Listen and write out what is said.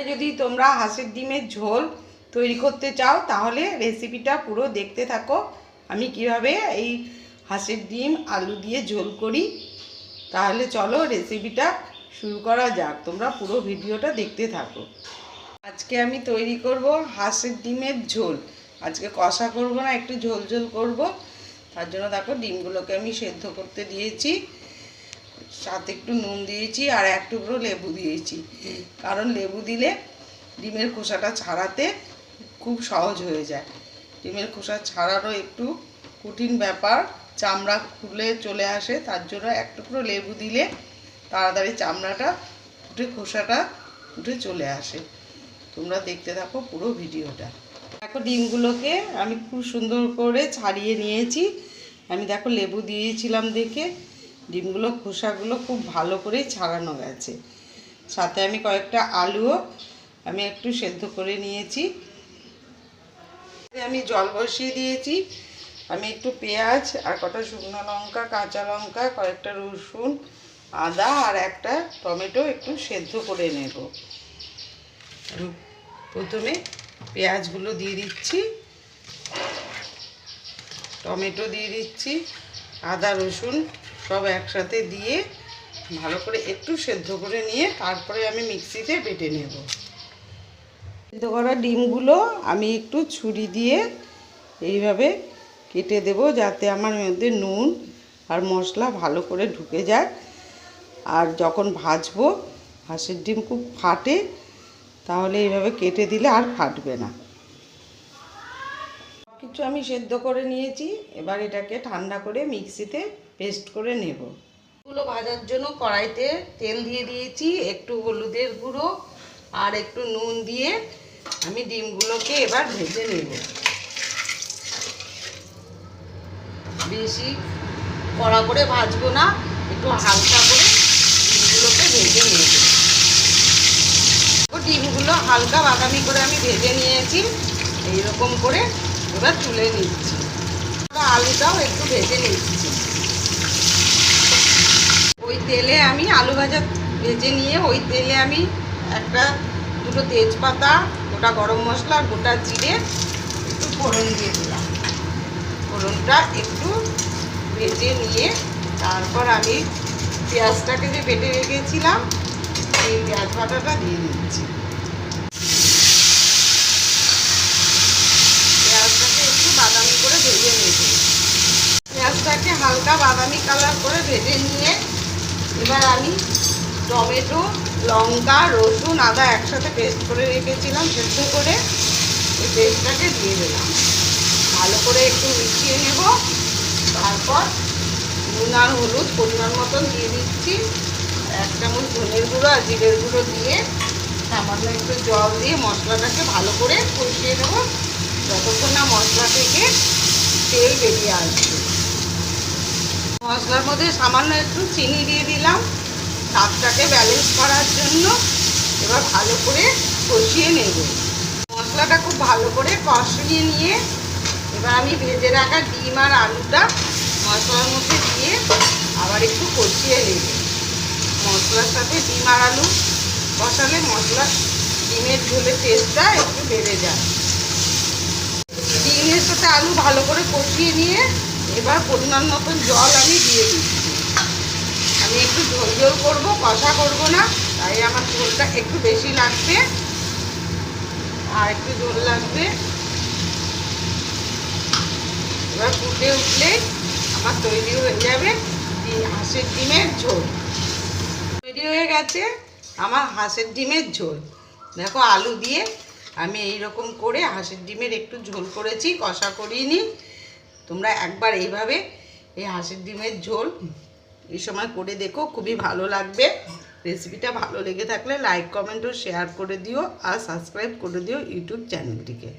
এভাবে যদি তোমরা হাঁসের ডিমের ঝোল তৈরি করতে চাও, তাহলে রেসিপিটা পুরো দেখতে থাকো। আমি কীভাবে এই হাঁসের ডিম, আলু দিয়ে ঝোল করি, তাহলে চলো রেসিপিটা শুরু করা যাক। তোমরা পুরো ভিডিওটা দেখতে থাকো। আজকে আমি তৈরি করব হাঁসের ডিমের ঝোল। আজকে কষা করব না, একটু ঝোল ঝোল করব। তার জন্য দেখো ডিমগুলোকে আমি সেদ্ধ করতে দিয়েছি। সাথে একটু নুন দিয়েছি আর এক টুকরো লেবু দিয়েছি। কারণ লেবু দিলে ডিমের খোসাটা ছাড়াতে খুব সহজ হয়ে যায়। ডিমের খোসা ছাড়ারও একটু কঠিন ব্যাপার চামড়া খুলে চলে আসে তার জন্য এক টুকরো লেবু দিলে তাড়াতাড়ি চামড়াটা উঠে খোসাটা উঠে চলে আসে। তোমরা দেখতে থাকো পুরো ভিডিওটা। দেখো ডিমগুলোকে আমি খুব সুন্দর করে ছাড়িয়ে নিয়েছি। আমি দেখো লেবু দিয়েছিলাম দেখে। ডিমগুলো, খোসাগুলো খুব ভালো করেই ছাড়ানো গেছে। সাথে আমি কয়েকটা আলুও আমি একটু সেদ্ধ করে নিয়েছি। আমি জল বসিয়ে দিয়েছি। আমি একটু পেঁয়াজ আর কটা শুকনো লঙ্কা, কাঁচা লঙ্কা, কয়েকটা রসুন, আদা আর একটা টমেটো একটু সেদ্ধ করে নেব। প্রথমে পেঁয়াজগুলো দিয়ে দিচ্ছি, টমেটো দিয়ে দিচ্ছি, আদা, রসুন সব একসাথে দিয়ে ভালো করে একটু সেদ্ধ করে নিয়ে তারপরে আমি মিক্সিতে বেটে নেব। সেদ্ধ করা ডিমগুলো আমি একটু ছুরি দিয়ে এইভাবে কেটে দেব যাতে আমার মধ্যে নুন আর মশলা ভালো করে ঢুকে যায়। আর যখন ভাজবো, হাঁসের ডিম খুব ফাটে, তাহলে এইভাবে কেটে দিলে আর ফাটবে না। আমি সেদ্ধ করে নিয়েছি। এবার এটাকে ঠান্ডা করে মিক্সিতে পেস্ট করে নেব। এগুলো ভাজার জন্য কড়াইতে তেল দিয়ে দিয়েছি, একটু হলুদের গুঁড়ো আর একটু নুন দিয়ে আমি ডিমগুলোকে এবার ভেজে নেব। বেশি কড়া করে ভাজবো না, একটু হালকা করে ডিমগুলোকে ভেজে নেব। ডিমগুলো হালকা বাদামি করে আমি ভেজে নিয়েছি, এইরকম করে এবার তুলে নিচ্ছি। আলুটাও একটু ভেজে নিচ্ছি। ওই তেলে আমি আলু ভাজা ভেজে নিয়ে, ওই তেলে আমি একটা দুটো তেজপাতা, গোটা গরম মশলা গোটা জিরে একটু ফোড়ন দিয়ে দিলাম। ফোড়নটা একটু ভেজে নিয়ে, তারপর আমি পেঁয়াজটাকে যে বেটে রেখেছিলাম, সেই পেঁয়াজ বাটাটা দিয়ে দিচ্ছি পেঁয়াজটাকে একটু বাদামি করে ভেজে নেব পেঁয়াজটাকে হালকা বাদামি কালার করে ভেজে নিয়ে এবার আমি টমেটো, লঙ্কা, রসুন, আদা একসাথে পেস্ট করে রেখেছিলাম, সেদ্ধ করে এই পেস্টটাকে দিয়ে দিলাম। ভালো করে একটু মিশিয়ে নেব। তারপর নুন আর হলুদ পরিমাণ মতন দিয়ে দিচ্ছি। এক চামচ ধনের গুঁড়ো আর জিরের গুঁড়ো দিয়ে সামান্য একটু জল দিয়ে মশলাটাকে ভালো করে কষিয়ে নেব। যতক্ষণ না মশলা থেকে তেল বেরিয়ে আসবে। মশলার মধ্যে সামান্য একটু চিনি দিয়ে দিলাম। স্বাদটাকে ব্যালেন্স করার জন্য এবার ভালো করে কষিয়ে নেব। মশলাটা খুব ভালো করে কষিয়ে নিয়ে এবার আমি ভেজে রাখা ডিম আর আলুটা মশলার মধ্যে দিয়ে আবার একটু কষিয়ে নেব। মশলার সাথে ডিম আর আলু কষালে মশলা ডিমের ঝোলের টেস্টটা একটু বেড়ে যায়। ডিমের সাথে আলু ভালো করে কষিয়ে নিয়ে এবার পরিমাণ মতন জল আমি দিয়ে দিচ্ছি। আমি একটু ঝোল ঝোল করব, কষা করব না, তাই আমার ঝোলটা একটু বেশি লাগবে। আর একটু ঝোল লাগবে। এবার ফুটে উঠলে আমার তৈরি হয়ে যাবে হাঁসের ডিমের ঝোল। তৈরি হয়ে গেছে আমার হাঁসের ডিমের ঝোল। দেখো আলু দিয়ে আমি এই রকম করে হাঁসের ডিমের একটু ঝোল করেছি, কষা করিনি। তোমরা একবার এইভাবে এই হাঁসের ডিমের ঝোল এই সময় করে দেখো, খুবই ভালো লাগবে। রেসিপিটা ভালো লেগে থাকলে লাইক, কমেন্ট ও শেয়ার করে দিও আর সাবস্ক্রাইব করে দিও ইউটিউব চ্যানেলটিকে।